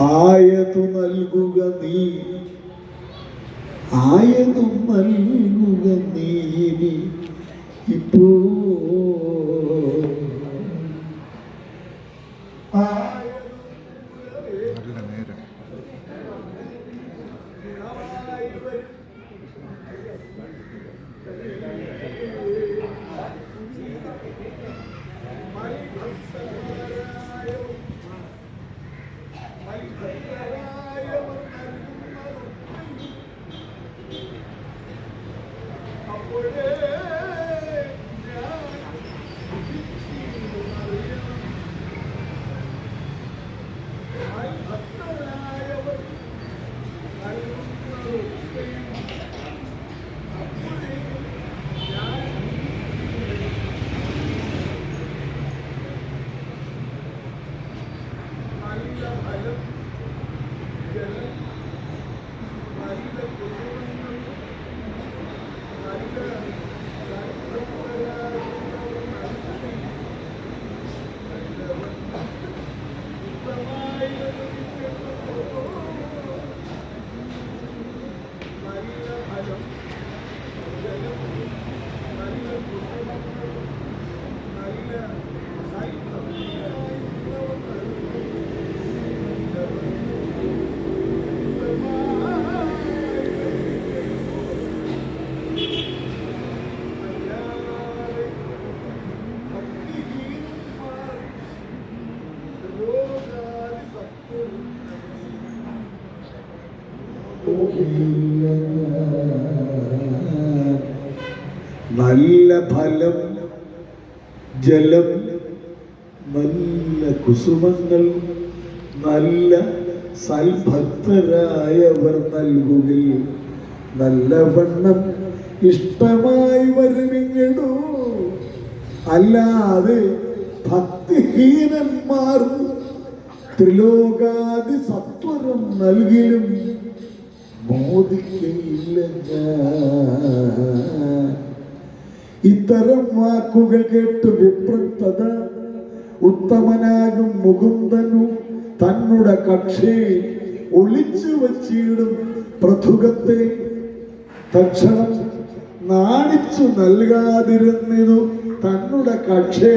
ആയതു നൽകുക നീ. ആയതു നൽകുക നീ ഇനി. Yeah. നല്ല ഫലം ജലം നല്ല കുസുമങ്ങൾ നല്ല സൽഭക്തരായവർ നൽകുകിൽ നല്ലവണ്ണം ഇഷ്ടമായി വരുമിങ്ങടോ? അല്ലാതെ ഭക്തിഹീനന്മാർ ത്രിലോകാതി സത്വരം നൽകിലും മോദിക്കയില്ല ഞാൻ ഇത്തരം വാക്കുകൾ കേട്ട് വിപ്രത്തത ഉത്തമനാകും മുകുന്ദനു തന്നുടെ കക്ഷി ഒളിച്ചു വച്ചിടും പ്രഥുഗത്തെ തക്ഷണം നാണിച്ചു നൽകാതിരുന്നിതു തന്നുടെ കക്ഷി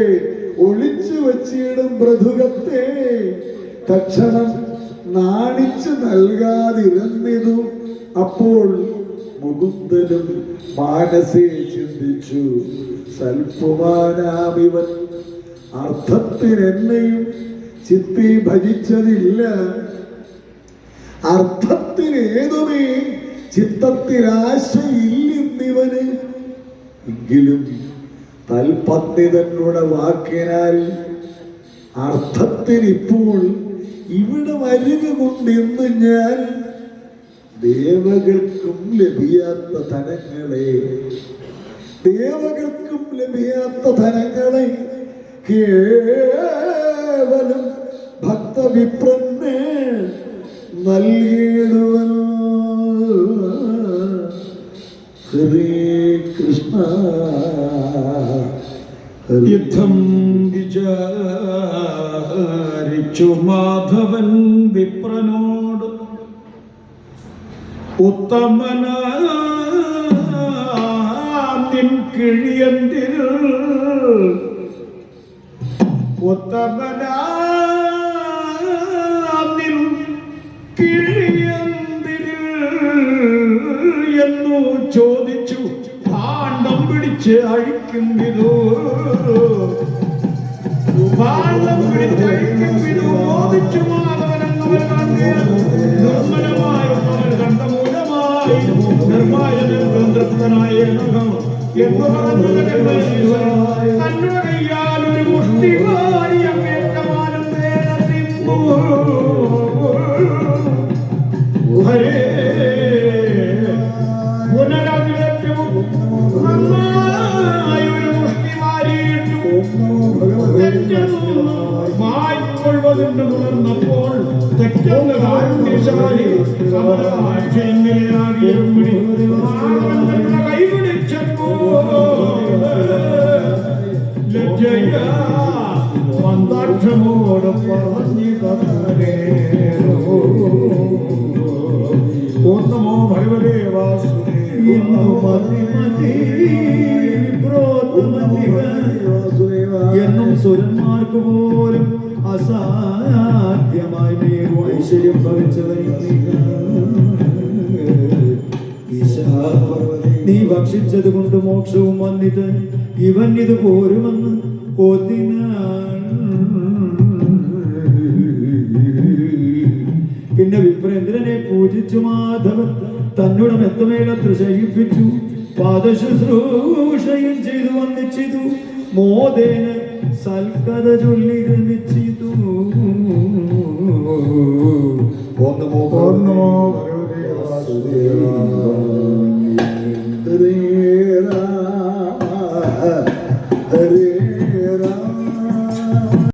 ഒളിച്ചു വച്ചിടും പ്രഥുഗത്തെ തക്ഷണം നാണിച്ചു നൽകാതിരുന്നിതു അപ്പോൾ മുകുന്ദനും മാനസേ ചിന്തിച്ചു. സൽപ്പുമാനാമിവൻ അർത്ഥത്തിനെന്നെയും ചിത്തി ഭജിച്ചതില്ല. അർത്ഥത്തിനേതുമേ ആശയില്ലെന്നിവന് എങ്കിലും തൽപത്നിതനുടെ വാക്കിനാൽ അർത്ഥത്തിനിപ്പോൾ ഇവിടെ വരിക കൊണ്ടിന്ന് ഞാൻ ദേവകൾക്കും ലഭിയാത്ത ധനങ്ങളെ. ദേവകൾക്കും ലഭിയാത്ത ധനങ്ങളെ കേവലം ഭക്തവിപ്രന് നൽകിയിടുവൻ ഹരേ കൃഷ്ണ. യുദ്ധം വിചാരിച്ചു മാധവൻ വിപ്രനോട് നിൻ കിഴിയന്തിൽ ഉത്തമനാദ്യം കിഴിയന്തിൽ എന്നു ചോദിച്ചു പാണ്ഡം പിടിച്ച് അഴിക്കും പാണ്ഡം പിടിച്ച് അഴിക്കും വിധോ ചോദിച്ചു മാധവനെന്ന് മകൾ നിർമ്മായനും തൃപ്തനായ എന്ന് പറഞ്ഞു കയ്യാൽ ഒരു മുഷ്ടി വാരി അങ്ങേറ്റമാനന്ദേന തിന്നു ഹരേ പുനരഭിലഭ്യവും നന്നായൊരു മുഷ്ടി വാരിയിട്ടു മായ്ക്കൊള്ളുവതെന്ന് ഉണർന്നപ്പോൾ മന്ദാക്ഷമോട് പറഞ്ഞു തന്നേരോ ഓം നമോ ഭഗവതേ വിപ്രോത്തമല്ലിക എന്നും സുരന്മാർക്ക് പോലും അസാധ്യമായി ഭവിച്ചവൻ നീ ഭക്ഷിച്ചത് കൊണ്ട് മോക്ഷവും വന്നിത് ഇവൻ ഇത് പോരുമെന്ന് പിന്നെ വിപ്രേന്ദ്രനെ പൂജിച്ചു മാധവൻ തന്നുടെ മെത്തമേലത്ര ശയിപ്പിച്ചു. പാദശുശ്രൂഷയും ചെയ്തു വന്നിച്ചിതു. മോദേന ചൊല്ലി രമിച്ചിതു ഓം നമോ ഓം നമോ ഭഗവതേ ഭഗവതേ ഹരേ രാമ ഹരേ